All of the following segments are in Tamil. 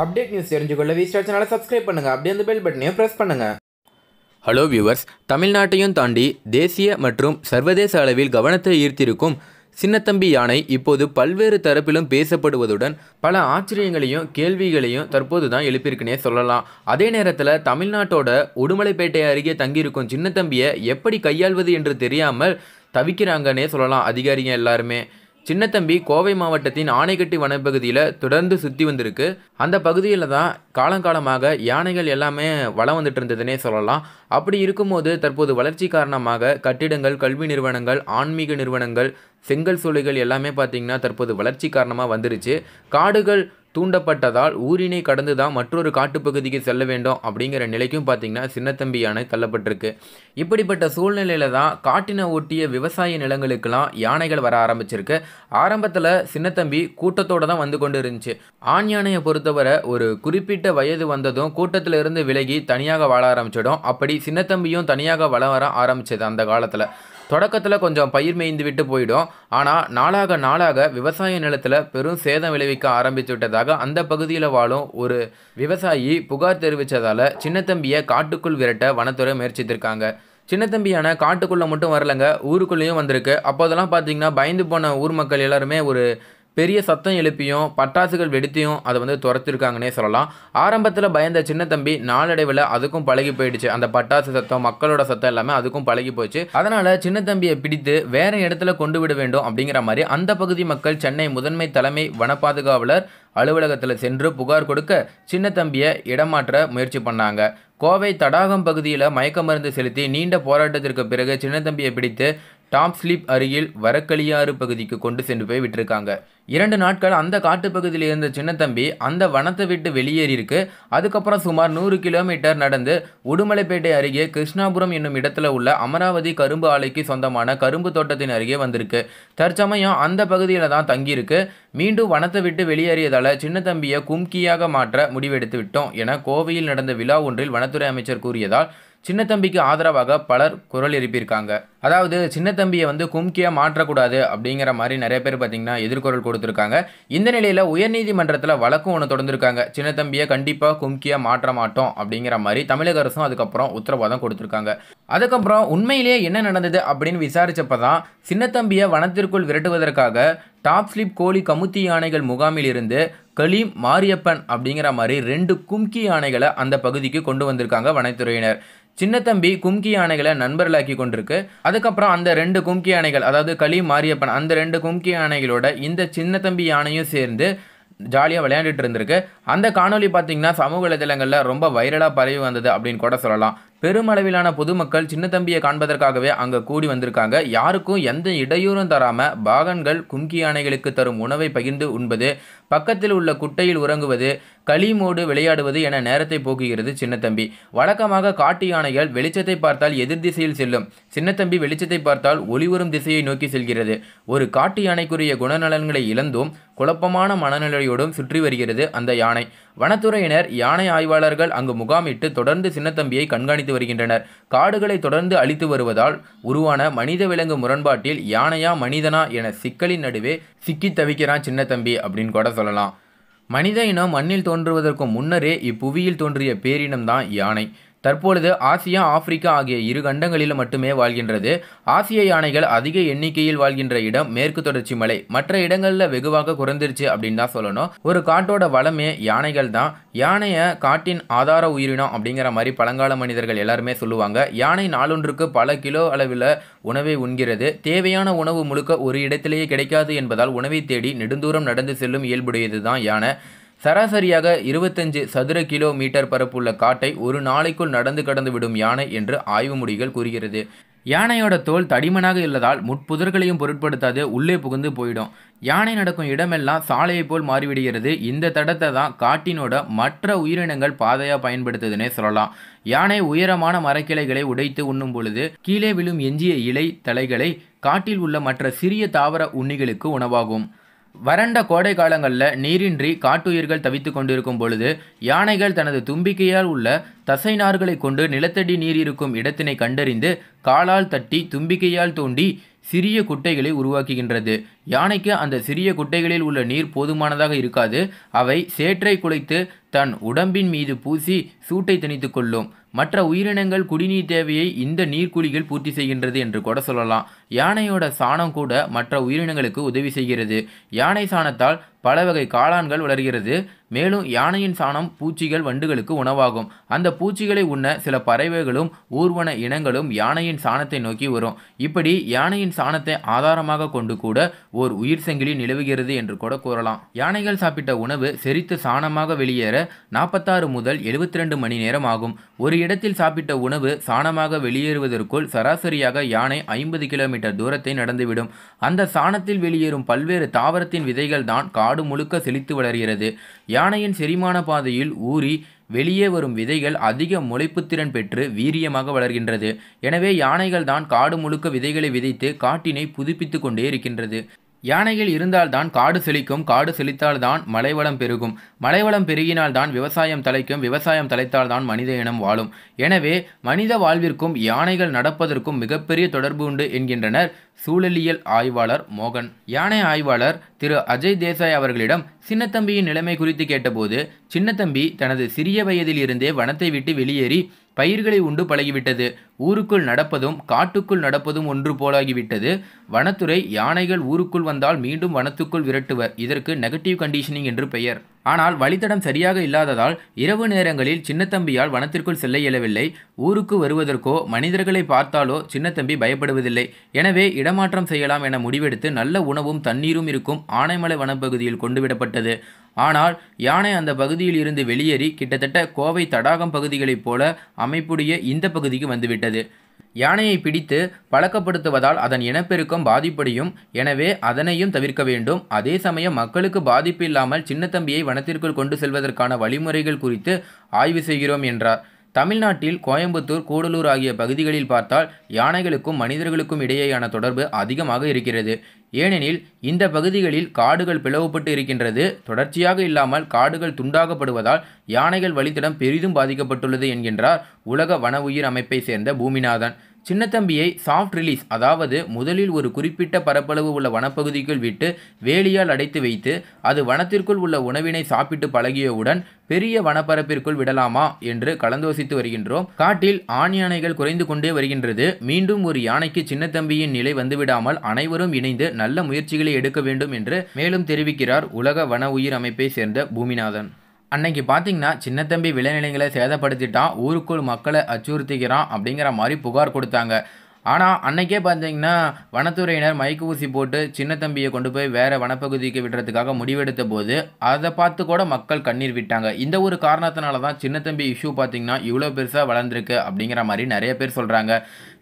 அப்டேட் நியூஸ் தெரிஞ்சுக்கொள்ள வி ஸ்டார் சேனலை சப்ஸ்கிரைப் பண்ணுங்கள் அப்படியே அந்த பெல் பட்டனையும் ப்ரெஸ் பண்ணுங்கள் ஹலோ வியூவர்ஸ் தமிழ்நாட்டையும் தாண்டி தேசிய மற்றும் சர்வதேச அளவில் கவனத்தை ஈர்த்திருக்கும் சின்னத்தம்பி யானை இப்போது பல்வேறு தரப்பிலும் பேசப்படுவதுடன் பல ஆச்சரியங்களையும் கேள்விகளையும் தற்போது தான் எழுப்பியிருக்குனே சொல்லலாம். அதே நேரத்தில் தமிழ்நாட்டோட உடுமலைப்பேட்டை அருகே தங்கியிருக்கும் சின்னத்தம்பியை எப்படி கையாள்வது என்று தெரியாமல் தவிக்கிறாங்கன்னே சொல்லலாம். அதிகாரிங்க எல்லாருமே. சின்னத்தம்பி கோவை மாவட்டத்தின் ஆனைக்கட்டி வனப்பகுதியில் தொடர்ந்து சுற்றி வந்திருக்கு. அந்த பகுதியில் தான் காலங்காலமாக யானைகள் எல்லாமே வளம் வந்துட்டு இருந்ததுன்னே சொல்லலாம். அப்படி இருக்கும்போது தற்போது வளர்ச்சி காரணமாக கட்டிடங்கள் கல்வி நிறுவனங்கள் ஆன்மீக நிறுவனங்கள் செங்கல் சூளைகள் எல்லாமே பார்த்திங்கன்னா தற்போது வளர்ச்சி காரணமாக வந்துருச்சு. காடுகள் தூண்டப்பட்டதால் ஊரினை கடந்து தான் மற்றொரு காட்டுப்பகுதிக்கு செல்ல வேண்டும் அப்படிங்கிற நிலைக்கும் பார்த்திங்கன்னா சின்னத்தம்பி யானை தள்ளப்பட்டிருக்கு. இப்படிப்பட்ட சூழ்நிலையில தான் காட்டினை ஒட்டிய விவசாய நிலங்களுக்கெல்லாம் யானைகள் வர ஆரம்பிச்சிருக்கு. ஆரம்பத்தில் சின்னத்தம்பி கூட்டத்தோடு தான் வந்து கொண்டு இருந்துச்சு ஆண் யானையை பொறுத்தவரை ஒரு குறிப்பிட்ட வயது வந்ததும் கூட்டத்தில் இருந்து விலகி தனியாக வாழ ஆரம்பிச்சிடும் அப்படி சின்னத்தம்பியும் தனியாக வள வர ஆரம்பிச்சது அந்த காலத்தில். தொடக்கத்தில் கொஞ்சம் பயிர் மேய்ந்து விட்டு போயிடும். ஆனால் நாளாக நாளாக விவசாய நிலத்தில் பெரும் சேதம் விளைவிக்க ஆரம்பித்து விட்டதாக அந்த பகுதியில் வாழும் ஒரு விவசாயி புகார் தெரிவித்ததால் சின்னத்தம்பியை காட்டுக்குள் விரட்ட வனத்துறை முயற்சித்திருக்காங்க. சின்னத்தம்பியான காட்டுக்குள்ளே மட்டும் வரலங்க ஊருக்குள்ளேயும் வந்திருக்கு. அப்போதெல்லாம் பார்த்தீங்கன்னா பயந்து போன ஊர் மக்கள் எல்லாருமே ஒரு பெரிய சத்தம் எழுப்பியும் பட்டாசுகள் வெடித்தையும் அதை வந்து துரத்திருக்காங்கன்னே சொல்லலாம். ஆரம்பத்தில் பயந்த சின்ன தம்பி நாளடைவில் அதுக்கும் பழகி போயிடுச்சு. அந்த பட்டாசு சத்தம் மக்களோட சத்தம் எல்லாமே அதுக்கும் பழகி போச்சு. அதனால் சின்ன தம்பியை பிடித்து வேற இடத்துல கொண்டு விட வேண்டும் அப்படிங்கிற மாதிரி அந்த பகுதி மக்கள் சென்னை முதன்மை தலைமை வன பாதுகாவலர் அலுவலகத்தில் சென்று புகார் கொடுக்க சின்ன தம்பியை இடமாற்ற முயற்சி பண்ணாங்க. கோவை தடாகம் பகுதியில் மயக்க மருந்து செலுத்தி நீண்ட போராட்டத்திற்கு பிறகு சின்னத்தம்பியை பிடித்து டாப் ஸ்லீப் அருகில் வரக்களியாறு பகுதிக்கு கொண்டு சென்று போய் விட்டுருக்காங்க. இரண்டு நாட்கள் அந்த காட்டுப்பகுதியில் இருந்த சின்னத்தம்பி அந்த வனத்தை விட்டு வெளியேறியிருக்கு. அதுக்கப்புறம் சுமார் நூறு கிலோமீட்டர் நடந்து உடுமலைப்பேட்டை அருகே கிருஷ்ணாபுரம் என்னும் இடத்துல உள்ள அமராவதி கரும்பு ஆலைக்கு சொந்தமான கரும்பு தோட்டத்தின் அருகே வந்திருக்கு. தற்சமயம் அந்த பகுதியில் தான் தங்கியிருக்கு. மீண்டும் வனத்தை விட்டு வெளியேறியதால் சின்னத்தம்பியை கும்கியாக மாற்ற முடிவெடுத்து விட்டோம் என கோவையில் நடந்த விழா ஒன்றில் வனத்துறை அமைச்சர் கூறியதால் சின்னத்தம்பிக்கு ஆதரவாக பலர் குரல் எழுப்பியிருக்காங்க. அதாவது சின்னத்தம்பியை வந்து கும்கியாக மாற்றக்கூடாது அப்படிங்கிற மாதிரி நிறைய பேர் பார்த்தீங்கன்னா எதிர்குரல் கொடுத்துருக்காங்க. இந்த நிலையில் உயர்நீதிமன்றத்தில் வழக்கும் ஒன்று தொடர்ந்துருக்காங்க. சின்னத்தம்பியை கண்டிப்பாக கும்கியாக மாற்ற மாட்டோம் அப்படிங்கிற மாதிரி தமிழக அரசும் அதுக்கப்புறம் உத்தரவாதம் கொடுத்துருக்காங்க. அதுக்கப்புறம் உண்மையிலேயே என்ன நடந்தது அப்படின்னு விசாரிச்சப்ப தான் சின்னத்தம்பியை வனத்திற்குள் விரட்டுவதற்காக டாப் ஸ்லிப் கோழி கமுத்தி யானைகள் முகாமில் இருந்து கலீம் மாரியப்பன் அப்படிங்கிற மாதிரி ரெண்டு கும்கி யானைகளை அந்த பகுதிக்கு கொண்டு வந்திருக்காங்க வனத்துறையினர். சின்னத்தம்பி கும்கி யானைகளை நண்பர்களாக்கி கொண்டிருக்கு. அதுக்கப்புறம் அந்த ரெண்டு கும்கி யானைகள் அதாவது களி மாரியப்பன் அந்த ரெண்டு கும்கி யானைகளோட இந்த சின்னத்தம்பி யானையும் சேர்ந்து ஜாலியாக விளையாண்டுட்டு இருந்திருக்கு. அந்த காணொலி பார்த்தீங்கன்னா சமூக வலைதளங்களில் ரொம்ப வைரலாக பரவி வந்தது அப்படின்னு கூட சொல்லலாம். பெருமளவிலான பொதுமக்கள் சின்னத்தம்பியை காண்பதற்காகவே அங்கே கூடி வந்திருக்காங்க. யாருக்கும் எந்த இடையூறும் தராமல் பாகன்கள் கும்கி யானைகளுக்கு தரும் உணவை பகிர்ந்து உண்பது பக்கத்தில் உள்ள குட்டையில் உறங்குவது களிமோடு விளையாடுவது என நேரத்தை போக்குகிறது சின்னத்தம்பி. வழக்கமாக காட்டு யானைகள் வெளிச்சத்தை பார்த்தால் எதிர் திசையில் செல்லும். சின்னத்தம்பி வெளிச்சத்தை பார்த்தால் ஒளிவரும் திசையை நோக்கி செல்கிறது. ஒரு காட்டு யானைக்குரிய குணநலன்களை இழந்தும் குழப்பமான மனநிலையோடும் சுற்றி வருகிறது அந்த யானை. வனத்துறையினர் யானை ஆய்வாளர்கள் அங்கு முகாமிட்டு தொடர்ந்து சின்னத்தம்பியை கண்காணித்து வருகின்றனர். காடுகளை தொடர்ந்து அழித்து வருவதால் உருவான மனித விலங்கு முரண்பாட்டில் யானையா மனிதனா என சிக்கலின் நடுவே சிக்கி தவிக்கிறான் சின்னத்தம்பி அப்படின்னு கூட சொல்லலாம். மனித இனம் மண்ணில் தோன்றுவதற்கு முன்னரே இப்புவியில் தோன்றிய பேரினம்தான் யானை. தற்பொழுது ஆசியா ஆப்பிரிக்கா ஆகிய இரு கண்டங்களில் மட்டுமே வாழ்கின்றது. ஆசிய யானைகள் அதிக எண்ணிக்கையில் வாழ்கின்ற இடம் மேற்கு தொடர்ச்சி மலை. மற்ற இடங்களில் வெகுவாக குறைந்துருச்சு அப்படின்னு தான் சொல்லணும். ஒரு காட்டோட வளமே யானைகள் தான். யானையை காட்டின் ஆதார உயிரினம் அப்படிங்கிற மாதிரி பழங்கால மனிதர்கள் எல்லாருமே சொல்லுவாங்க. யானை நாளொன்றுக்கு பல கிலோ அளவில் உணவை உண்கிறது. தேவையான உணவு முழுக்க ஒரு இடத்திலேயே கிடைக்காது என்பதால் உணவை தேடி நெடுந்தூரம் நடந்து செல்லும் இயல்புடையது தான் யானை. சராசரியாக இருபத்தஞ்சு சதுர கிலோமீட்டர் பரப்புள்ள காட்டை ஒரு நாளைக்குள் நடந்து கடந்து விடும் யானை என்று ஆய்வு முடிகள் கூறுகிறது. யானையோட தோல் தடிமனாக இல்லதால் முட்புதர்களையும் பொருட்படுத்தாது உள்ளே புகுந்து போயிடும். யானை நடக்கும் இடமெல்லாம் சாலையை போல் மாறிவிடுகிறது. இந்த தடத்தை தான் காட்டினோட மற்ற உயிரினங்கள் பாதையாக பயன்படுத்துதுன்னே சொல்லலாம். யானை உயரமான மரக்கிளைகளை உடைத்து உண்ணும் பொழுது கீழே விழும் எஞ்சிய இலை தலைகளை காட்டில் உள்ள மற்ற சிறிய தாவர உண்ணிகளுக்கு உணவாகும். வறண்ட கோடை காலங்களில் நீரின்றி காட்டுயிர்கள் தவித்து கொண்டிருக்கும் பொழுது யானைகள் தனது தும்பிக்கையால் உள்ள தசை நார்களை கொண்டு நிலத்தடி நீர் இருக்கும் இடத்தினை கண்டறிந்து காலால் தட்டி தும்பிக்கையால் தோண்டி சிறிய குட்டைகளை உருவாக்குகின்றது. யானைக்கு அந்த சிறிய குட்டைகளில் உள்ள நீர் போதுமானதாக இருக்காது. அவை சேற்றை குலைத்து தன் உடம்பின் மீது பூசி சூட்டை திணித்து கொள்ளும். மற்ற உயிரினங்கள் குடிநீர் தேவையை இந்த நீர்க்குழிகள் பூர்த்தி செய்கின்றது என்று கூட சொல்லலாம். யானையோட சாணம் கூட மற்ற உயிரினங்களுக்கு உதவி செய்கிறது. யானை சாணத்தால் பல வகை காளான்கள் வளர்கிறது. மேலும் யானையின் சாணம் பூச்சிகள் வண்டுகளுக்கு உணவாகும். அந்த பூச்சிகளை உண்ண சில பறவைகளும் ஊர்வன இனங்களும் யானையின் சாணத்தை நோக்கி வரும். இப்படி யானையின் சாணத்தை ஆதாரமாக கொண்டு கூட ஓர் உயிர் சங்கிலி நிலவுகிறது என்று கூட கூறலாம். யானைகள் சாப்பிட்ட உணவு செரித்து சாணமாக வெளியேற நாற்பத்தாறு முதல் எழுபத்தி ரெண்டு மணி நேரம் ஆகும். ஒரு இடத்தில் சாப்பிட்ட உணவு சாணமாக வெளியேறுவதற்குள் சராசரியாக யானை ஐம்பது கிலோமீட்டர் தூரத்தை நடந்துவிடும். அந்த சாணத்தில் வெளியேறும் பல்வேறு தாவரத்தின் விதைகள் தான் நாடு முழுக்க செழித்து வளர்கிறது. யானையின் செரிமான பாதையில் ஊறி வெளியே வரும் விதைகள் அதிக முளைப்புத்திறன் பெற்று வீரியமாக வளர்கின்றது. எனவே யானைகள் தான் காடு முழுக்க விதைகளை விதைத்து காட்டினை புதுப்பித்து கொண்டே இருக்கின்றது. யானைகள் இருந்தால்தான் காடு செழிக்கும் காடு செழித்தால்தான் மலைவளம் பெருகும். மலைவளம் பெருகினால்தான் விவசாயம் தலைக்கும் விவசாயம் தலைத்தால்தான் மனித இனம் வாழும். எனவே மனித வாழ்விற்கும் யானைகள் நடப்பதற்கும் மிகப்பெரிய தொடர்பு உண்டு என்கின்றனர் சூழலியல் ஆய்வாளர் மோகன். யானை ஆய்வாளர் திரு அஜய் தேசாய் அவர்களிடம் சின்னத்தம்பியின் நிலைமை குறித்து கேட்டபோது சின்னத்தம்பி தனது சிறிய வயதில் இருந்தே வனத்தை விட்டு வெளியேறி பயிர்களை உண்டு பழகிவிட்டது. ஊருக்குள் நடப்பதும் காட்டுக்குள் நடப்பதும் ஒன்று போலாகிவிட்டது. வனத்துறை யானைகள் ஊருக்குள் வந்தால் மீண்டும் வனத்துக்குள் விரட்டுவர். இதற்கு நெகட்டிவ் கண்டிஷனிங் என்று பெயர். ஆனால் வழித்தடம் சரியாக இல்லாததால் இரவு நேரங்களில் சின்னத்தம்பியால் வனத்திற்குள் செல்ல இயலவில்லை. ஊருக்கு வருவதற்கோ மனிதர்களை பார்த்தாலோ சின்னத்தம்பி பயப்படுவதில்லை. எனவே இடமாற்றம் செய்யலாம் என முடிவெடுத்து நல்ல உணவும் தண்ணீரும் இருக்கும் ஆனைமலை வனப்பகுதியில் கொண்டுவிடப்பட்டது. ஆனால் யானை அந்த பகுதியில் இருந்து வெளியேறி கிட்டத்தட்ட கோவை தடாகம் பகுதிகளைப் போல அமைப்புடைய இந்த பகுதிக்கு வந்துவிட்டது. யானையை பிடித்து பழக்கப்படுத்துவதால் அதன் இனப்பெருக்கம் பாதிப்படையும். எனவே அதனையும் தவிர்க்க வேண்டும். அதே சமயம் மக்களுக்கு பாதிப்பு இல்லாமல் சின்னத்தம்பியை வனத்திற்குள் கொண்டு செல்வதற்கான வழிமுறைகள் குறித்து ஆய்வு செய்கிறோம் என்றார். தமிழ்நாட்டில் கோயம்புத்தூர் கூடலூர் ஆகிய பகுதிகளில் பார்த்தால் யானைகளுக்கும் மனிதர்களுக்கும் இடையேயான தொடர்பு அதிகமாக இருக்கிறது. ஏனெனில் இந்த பகுதிகளில் காடுகள் பிளவுபட்டு இருக்கின்றது. தொடர்ச்சியாக இல்லாமல் காடுகள் துண்டாகப்படுவதால் யானைகள் வழித்தடம் பெரிதும் பாதிக்கப்பட்டுள்ளது என்கின்றார் உலக வன உயிர் அமைப்பை சேர்ந்த பூமிநாதன். சின்னத்தம்பியை சாஃப்ட் ரிலீஸ் அதாவது முதலில் ஒரு குறிப்பிட்ட பரப்பளவு உள்ள வனப்பகுதிக்குள் விட்டு வேலியால் அடைத்து வைத்து அது வனத்திற்குள் உள்ள உணவினை சாப்பிட்டு பழகியவுடன் பெரிய வனப்பரப்பிற்குள் விடலாமா என்று கலந்தோசித்து வருகின்றோம். காட்டில் ஆண் யானைகள் குறைந்து கொண்டே வருகின்றது. மீண்டும் ஒரு யானைக்கு சின்னத்தம்பியின் நிலை வந்துவிடாமல் அனைவரும் இணைந்து நல்ல முயற்சிகளை எடுக்க வேண்டும் என்று மேலும் தெரிவிக்கிறார் உலக வன உயிர் அமைப்பை சேர்ந்த பூமிநாதன். அன்னைக்கு பார்த்தீங்கன்னா சின்ன தம்பி விளைநிலங்களை சேதப்படுத்திட்டான் ஊருக்குள் மக்களை அச்சுறுத்திக்கிறான் அப்படிங்கிற மாதிரி புகார் கொடுத்தாங்க. ஆனால் அன்னைக்கே பார்த்தீங்கன்னா வனத்துறையினர் மயக்கு ஊசி போட்டு சின்ன தம்பியை கொண்டு போய் வேறு வனப்பகுதிக்கு விடுறதுக்காக முடிவெடுத்த போது அதை பார்த்து கூட மக்கள் கண்ணீர் விட்டாங்க. இந்த ஒரு காரணத்தினால தான் சின்ன தம்பி இஷ்யூ பார்த்தீங்கன்னா இவ்வளோ பெருசாக வளர்ந்துருக்கு அப்படிங்கிற மாதிரி நிறைய பேர் சொல்கிறாங்க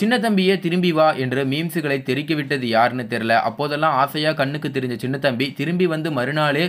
சின்னத்தம்பியே திரும்பி வா என்று மீம்ஸுகளை தெறிக்க விட்டது யாருன்னு தெரில அப்போதெல்லாம் ஆசையாக கண்ணுக்கு தெரிஞ்ச சின்ன தம்பி திரும்பி வந்து மறுநாளே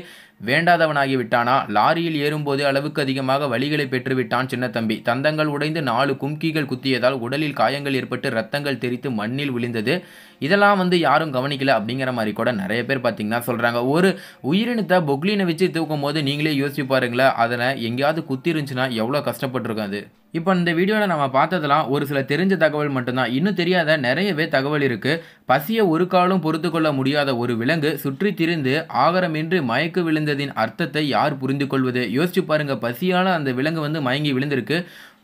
வேண்டாதவனாகி விட்டானா? லாரியில் ஏறும்போது அளவுக்கு அதிகமாக வலிகளை பெற்றுவிட்டான் சின்னத்தம்பி தந்தங்கள் உடைந்து நாலு கும்கிகள் குத்தியதால் உடலில் காயங்கள் ஏற்பட்டு ரத்தங்கள் தெரித்து மண்ணில் விழுந்தது. இதெல்லாம் வந்து யாரும் கவனிக்கல அப்படிங்கிற மாதிரி கூட நிறைய பேர் பார்த்தீங்கன்னா சொல்கிறாங்க ஒரு உயிரினத்தை பொக்லினை வச்சு தூக்கும் போது நீங்களே யோசிச்சு பாருங்களேன் அதனை எங்கேயாவது குத்தி இருந்துச்சுன்னா எவ்வளோ கஷ்டப்பட்டிருக்கும் அது. இப்போ இந்த வீடியோவில் நம்ம பார்த்ததெல்லாம் ஒரு சில தெரிஞ்ச தகவல் மட்டும்தான். இன்னும் தெரியாத நிறையவே தகவல் இருக்குது பசியை ஒரு காலம் பொறுத்து கொள்ள முடியாத ஒரு விலங்கு சுற்றி திரிந்து ஆகரமின்றி மயக்கு விழுந்ததின் அர்த்தத்தை யார் புரிந்து கொள்வது? யோசிச்சு பாருங்கள் பசியால் அந்த விலங்கு வந்து மயங்கி விழுந்திருக்கு.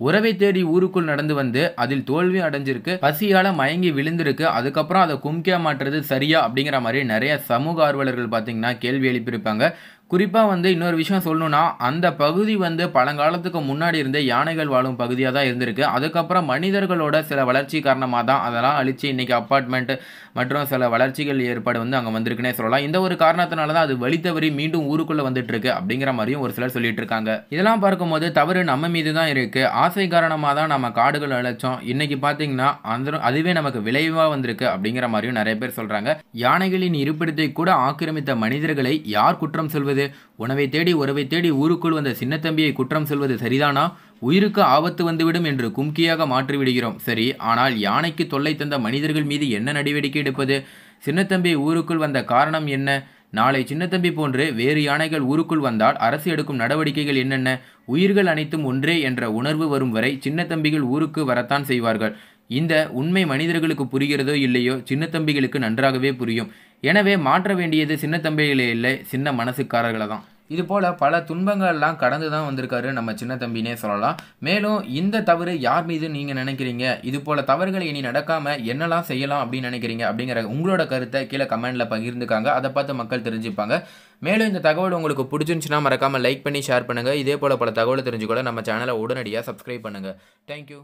உறவை தேடி ஊருக்குள் நடந்து வந்து அதில் தோல்வி அடைஞ்சிருக்கு. பசியால் மயங்கி விழுந்திருக்கு. அதுக்கப்புறம் அதை கும்கியா மாற்றுறது சரியா அப்படிங்கிற மாதிரி நிறைய சமூக ஆர்வலர்கள் பார்த்தீங்கன்னா கேள்வி எழுப்பியிருப்பாங்க. குறிப்பாக வந்து இன்னொரு விஷயம் சொல்லணும்னா அந்த பகுதி வந்து பழங்காலத்துக்கு முன்னாடி இருந்த யானைகள் வாழும் பகுதியாக தான் இருந்திருக்கு. அதுக்கப்புறம் மனிதர்களோட சில வளர்ச்சி காரணமாக தான் அதெல்லாம் அழிச்சு இன்றைக்கி அப்பார்ட்மெண்ட் மற்றும் சில வளர்ச்சிகள் ஏற்பாடு வந்து அங்கே வந்திருக்குன்னே சொல்லலாம். இந்த ஒரு காரணத்தினால தான் அது வழி தவறி மீண்டும் ஊருக்குள்ளே வந்துட்டு இருக்கு அப்படிங்கிற மாதிரியும் ஒரு சிலர் சொல்லிட்டு இருக்காங்க இதெல்லாம் பார்க்கும்போது தவறு நம்ம மீது தான் இருக்குது ஆசை காரணமாக தான் நம்ம காடுகள் அழைச்சோம். இன்றைக்கி பார்த்தீங்கன்னா அந்த அதுவே நமக்கு விளைவாக வந்திருக்கு அப்படிங்கிற மாதிரியும் நிறைய பேர் சொல்கிறாங்க யானைகளின் இருப்பிடத்தை கூட ஆக்கிரமித்த மனிதர்களை யார் குற்றம் சொல்வது உணவை தேடி உறவை தேடி ஊருக்குள் வந்த சின்னத்தம்பியை குற்றம் சொல்வது சரிதானா? உயிருக்கு ஆபத்து வந்துவிடும் என்று கும்கியாக மாற்றிவிடுகிறோம். சரி ஆனால் யானைக்கு தொல்லை தந்த மனிதர்கள் மீது என்ன நடவடிக்கை எடுப்பது? சின்னத்தம்பி ஊருக்குள் வந்த காரணம் என்ன? நாளை சின்னத்தம்பி போன்று வேறு யானைகள் ஊருக்குள் வந்தால் அரசு எடுக்கும் நடவடிக்கைகள் என்னென்ன? உயிர்கள் அனைத்தும் ஒன்றே என்ற உணர்வு வரும் வரை சின்னத்தம்பிகள் ஊருக்கு வரத்தான் செய்வார்கள். இந்த உண்மை மனிதர்களுக்கு புரிகிறதோ இல்லையோ சின்னத்தம்பிகளுக்கு நன்றாகவே புரியும். எனவே மாற்ற வேண்டியது சின்ன தம்பிகளே இல்லை சின்ன மனசுக்காரர்களை தான் இது போல் பல துன்பங்கள்லாம் கடந்து தான் வந்திருக்காரு நம்ம சின்ன தம்பினே சொல்லலாம். மேலும் இந்த தவறு யார் மீது நீங்கள் நினைக்கிறீங்க? இது போல் தவறுகளை இனி நடக்காமல் என்னெல்லாம் செய்யலாம் அப்படின்னு நினைக்கிறீங்க? அப்படிங்கிற உங்களோட கருத்தை கீழே கமெண்டில் பகிர்ந்துக்காங்க. அதை பார்த்து மக்கள் தெரிஞ்சுப்பாங்க. மேலும் இந்த தகவல் உங்களுக்கு பிடிச்சிருந்துச்சுன்னா மறக்காமல் லைக் பண்ணி ஷேர் பண்ணுங்கள் இதே போல் பல தகவலை தெரிஞ்சுக்கூட நம்ம சேனலை உடனடியாக சப்ஸ்கிரைப் பண்ணுங்கள் தேங்க்யூ